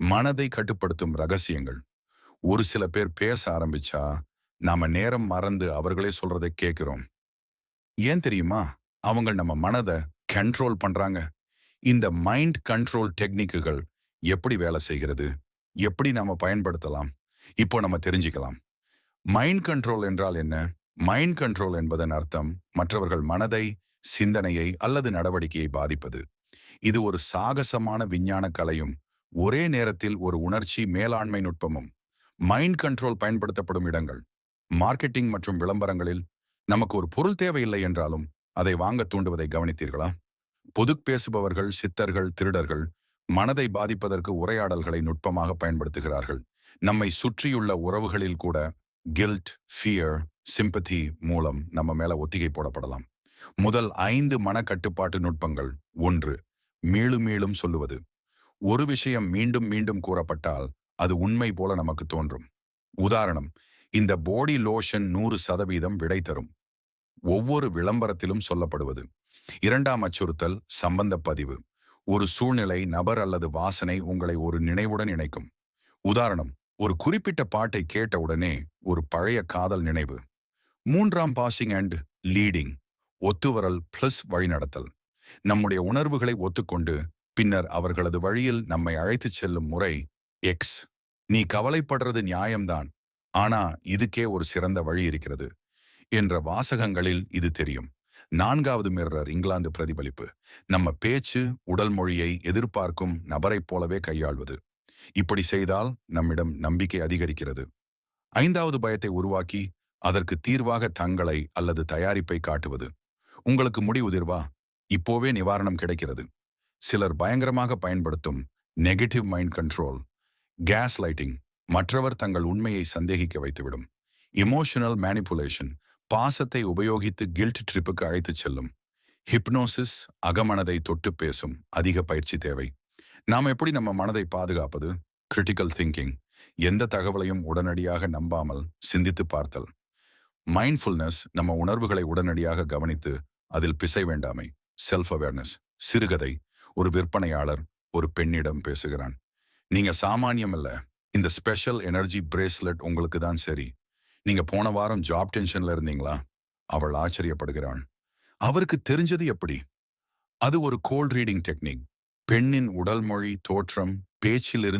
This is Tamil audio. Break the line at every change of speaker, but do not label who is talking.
மனதை கட்டுப்படுத்தும் ரகசியங்கள். ஒரு சில பேர் பேச ஆரம்பிச்சா நாம நேரம் மறந்து அவர்களே சொல்றதை கேட்கிறோம் ஏன் தெரியுமா? அவங்க நம்ம மனதை கண்ட்ரோல் பண்றாங்க. இந்த மைண்ட் கண்ட்ரோல் டெக்னிக்குகள் எப்படி வேலை செய்கிறது? எப்படி நாம பயன்படுத்தலாம்? இப்போ நம்ம தெரிஞ்சுக்கலாம். மைண்ட் கண்ட்ரோல் என்றால் என்ன? மைண்ட் கண்ட்ரோல் என்பதன் அர்த்தம் மற்றவர்கள் மனதை சிந்தனையை அல்லது நடவடிக்கையை பாதிப்பது. இது ஒரு சாகசமான விஞ்ஞான கலையும் ஒரே நேரத்தில் ஒரு உணர்ச்சி மேலாண்மை நுட்பமும் மைண்ட் கண்ட்ரோல் பயன்படுத்தப்படும் இடங்கள் மார்க்கெட்டிங் மற்றும் விளம்பரங்களில் நமக்கு ஒரு பொருள் தேவையில்லை என்றாலும் அதை வாங்க தூண்டுவதை கவனித்தீர்களா? பொதுக் பேசுபவர்கள் சித்தர்கள் திருடர்கள் மனதை பாதிப்பதற்கு உரையாடல்களை நுட்பமாக பயன்படுத்துகிறார்கள். நம்மை சுற்றியுள்ள உறவுகளில் கூட கில்ட் ஃபியர் சிம்பத்தி மூலம் நம்ம மேல ஒத்திகை போடப்படலாம். முதல் ஐந்து மனக்கட்டுப்பாட்டு நுட்பங்கள் ஒன்று மீளும் மீளும் சொல்லுவது. ஒரு விஷயம் மீண்டும் மீண்டும் கூறப்பட்டால் அது உண்மை போல நமக்கு தோன்றும். உதாரணம் இந்த பாடி லோஷன் நூறு சதவீதம் விடை தரும். ஒவ்வொரு விளம்பரத்திலும் சொல்லப்படுவது. இரண்டாம் அச்சுறுத்தல் சம்பந்த பதிவு. ஒரு சூழ்நிலை நபர் அல்லது வாசனை உங்களை ஒரு நினைவுடன் இணைக்கும். உதாரணம் ஒரு குறிப்பிட்ட பாட்டை கேட்டவுடனே ஒரு பழைய காதல் நினைவு. மூன்றாம் பாசிங் அண்ட் லீடிங் ஒத்துவரல் பிளஸ் வழிநடத்தல். நம்முடைய உணர்வுகளை ஒத்துக்கொண்டு பின்னர் அவர்களது வழியில் நம்மை அழைத்துச் செல்லும் முறை எக்ஸ் நீ கவலைப்படுறது நியாயம்தான். ஆனா இதுக்கே ஒரு சிறந்த வழி இருக்கிறது என்ற வாசகங்களில் இது தெரியும். நான்காவது மிரர் இங்கிலாந்து பிரதிபலிப்பு. நம்ம பேச்சு உடல் மொழியை எதிர்பார்க்கும் நபரைப் போலவே கையாள்வது. இப்படி செய்தால் நம்மிடம் நம்பிக்கை அதிகரிக்கிறது. ஐந்தாவது பயத்தை உருவாக்கி அதற்கு தீர்வாக தங்களை அல்லது தயாரிப்பை காட்டுவது. உங்களுக்கு முடி உதிர்வா? இப்போவே நிவாரணம் கிடைக்கிறது. சிலர் பயங்கரமாக பயன்படுத்தும் negative mind control gaslighting மற்றவர் தங்கள் உண்மையை சந்தேகிக்க வைத்துவிடும். இமோஷனல் மேனிப்புலேஷன் பாசத்தை உபயோகித்து கில்ட் ட்ரிப்புக்கு அழைத்துச் செல்லும். ஹிப்னோசிஸ் அகமனதை தொட்டு பேசும் அதிக பயிற்சி தேவை. நாம் எப்படி நம்ம மனதை பாதுகாப்பது? கிரிட்டிக்கல் திங்கிங் எந்த தகவலையும் உடனடியாக நம்பாமல் சிந்தித்து பார்த்தல். மைண்ட்ஃபுல்னஸ் நம்ம உணர்வுகளை உடனடியாக கவனித்து அதில் பிசை வேண்டாமை. செல்ஃப் அவேர்னஸ் சிறுகதை ஒரு விற்பனையாளர் ஒரு பெண்ணிடம் பேசுகிறான். நீங்க சாமானியம் இல்ல. இந்த ஸ்பெஷல் எனர்ஜி பிரேஸ்லெட் உங்களுக்கு தான் சரி. நீங்க போன வாரம் ஜாப் டென்ஷன்ல இருந்தீங்களா? அவள் ஆச்சரியப்படுகிறாள். அவருக்கு தெரிஞ்சது எப்படி? அது ஒரு கோல்ட் ரீடிங் டெக்னிக் பெண்ணின் உடல் மொழி தோற்றம் பேச்சிலிருந்து